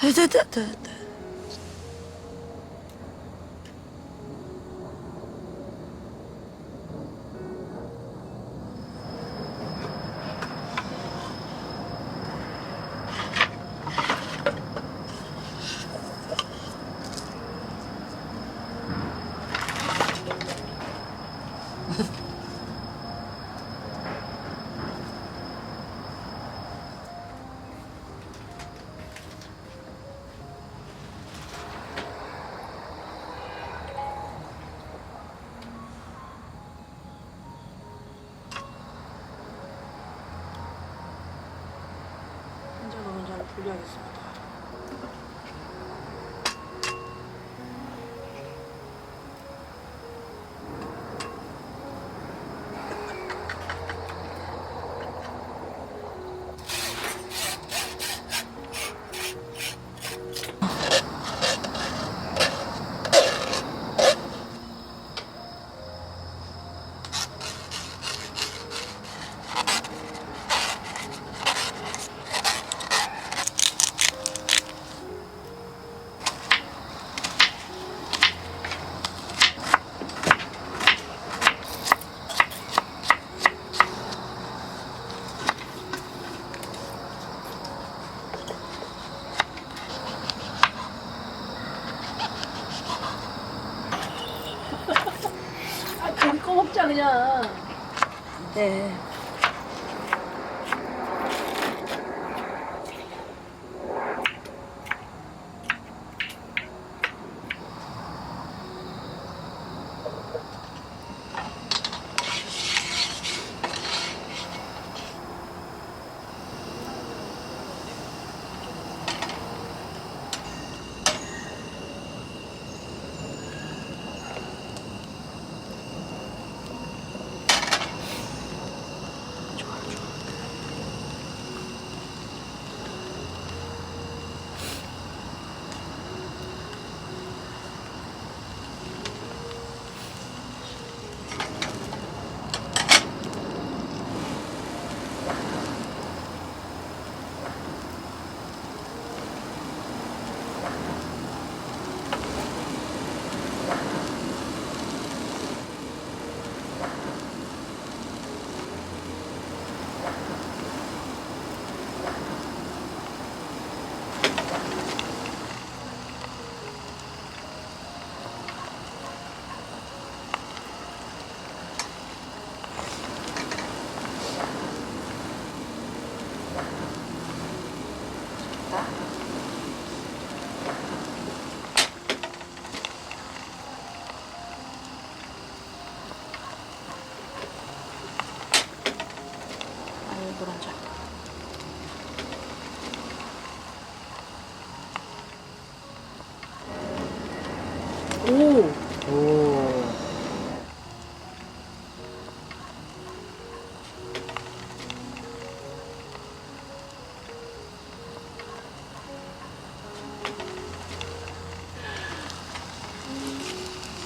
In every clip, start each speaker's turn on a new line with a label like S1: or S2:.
S1: De,
S2: de, de, de. gracias. 먹자 그냥.
S1: 네. 아유 노란 자. 오.
S3: 오.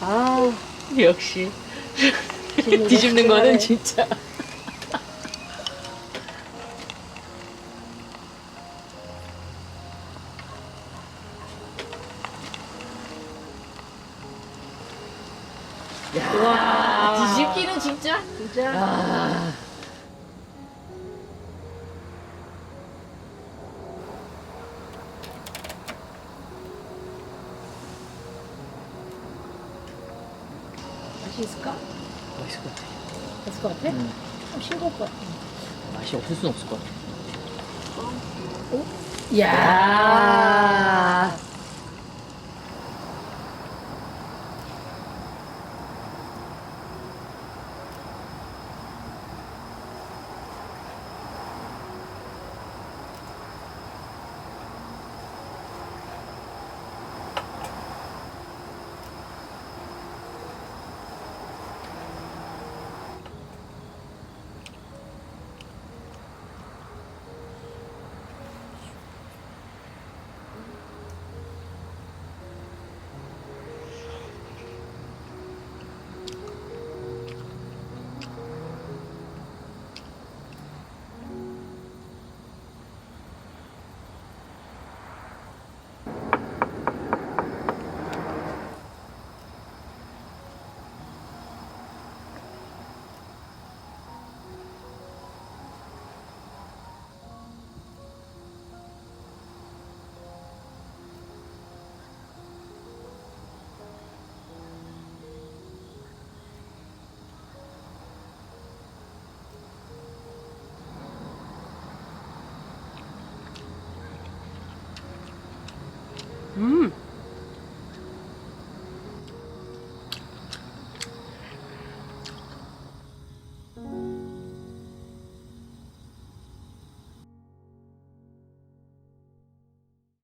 S1: 아.
S2: 역시 뒤집는 거는 진짜. 와 뒤집기는 진짜.
S1: 진짜.
S2: 아. 맛이 있을까?
S3: 맛있을 것 같아.
S2: 있을 것 같아?
S3: 음.
S2: 좀 싱거울 것 같아.
S3: 맛이 없을 수는 없을 것 같아.
S2: 야. 음.